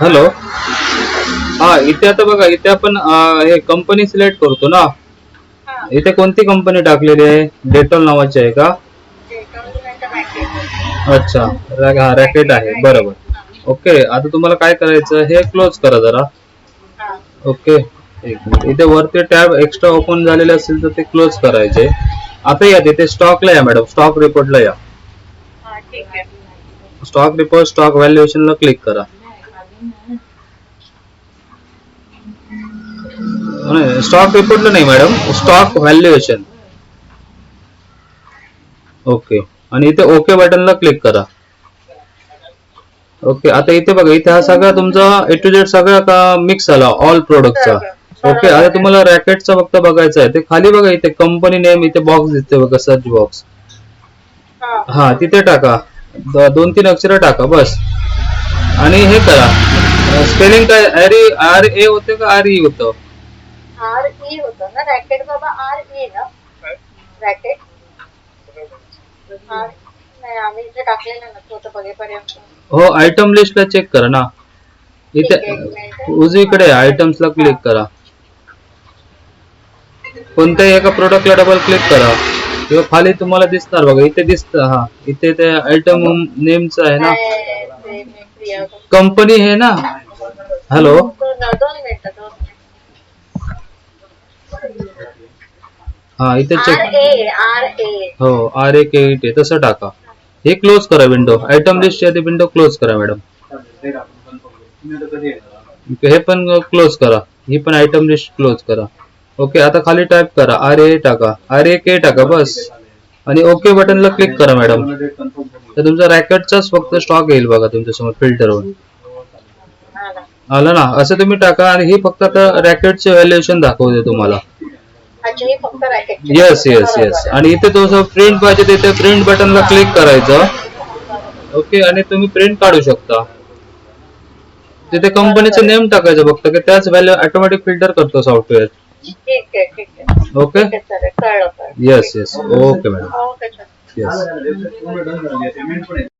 Hello. हा इथे आता बघा इथे आपण अं, हे कंपनी सिलेक्ट करतो ना? हा. इथे कोणती कंपनी टाकलेली आहे? डेटॉल नावाची आहे का? अच्छा. रॅ- हा रॅकेट आहे. बरोबर. ओके आता तुम्हाला काय करायचं हे क्लोज करा जरा. ओके एक मिनिट इथे वरती टॅब एक्स्ट्रा ओपन झालेले असतील तर ते क्लोज करायचे. आता या तिथे स्टॉकला या मॅडम स्टॉक रिपोर्टला या. स्टॉक रिपोर्ट स्टॉक व्हॅल्युएशनला क्लिक करा. स्टॉक रिपोर्टला नाही मॅडम स्टॉक व्हॅल्युएशन ओके आणि इथे ओके बटनला क्लिक करा. ओके आता इथे बघा इथे हा सगळा तुमचा ए टू जेड सगळा का मिक्स झाला ऑल प्रोडक्टचा ओके आता तुम्हाला रॅकेटचा फक्त बघायचं आहे. ते खाली बघा इथे कंपनी नेम इथे बॉक्स दिसते बघा सर्च बॉक्स हा. तिथे टाका. दोन तीन अक्षर टाका बस. आणि हे करा. स्पेलिंग काय? आर आर ए होते का आर ई होतं? आर ई होतं ना? रॅकेट बाबा आर ई ना? रॅकेट आर नाही आम्ही इथे टाकलेलं नव्हतं होतं बघेपर्यंत. हो आयटम लिस्टला चेक करा ना. इथे ठीक आहे, एक मिनिट. उजवीकडे आयटम्सला क्लिक करा. कोणत्याही एका प्रोडक्टला डबल क्लिक करा. किंवा खाली तुम्हाला दिसणार बघा इथे दिसत हा. इथे ते आयटम नेमच आहे ना. नाही, ते मी प्रिया कंपनी हे ना हॅलो. हा इथे चेक आर ए हो आर ए के टी तसं टाका. हे क्लोज करा विंडो आयटम लिस्ट ती विंडो क्लोज करा मॅडम हे पण क्लोज करा. ही पण आयटम लिस्ट क्लोज करा. ओके आता खाली टाईप करा. आर ए टाका. आर ए के टाका बस. आणि ओके बटनला क्लिक करा मॅडम तर तुमचा रॅकेटचाच फक्त स्टॉक येईल बघा तुमच्यासमोर फिल्टरवर आलं ना असं तुम्ही टाका आणि ही फक्त आता रॅकेटचे व्हॅल्युएशन दाखवते तुम्हाला. अच्छा हे फक्त रॅकेट येस येस येस आणि इथे तुमचं प्रिंट पाहिजे तिथे प्रिंट बटनला क्लिक करायचं. ओके आणि तुम्ही प्रिंट काढू शकता. तिथे कंपनीचं नेम टाकायचं फक्त की त्याच व्हॅल्यू ऑटोमॅटिक फिल्टर करतो सॉफ्टवेअर ठीक आहे ठीक आहे. ओके कळलं yes yes okay madam yes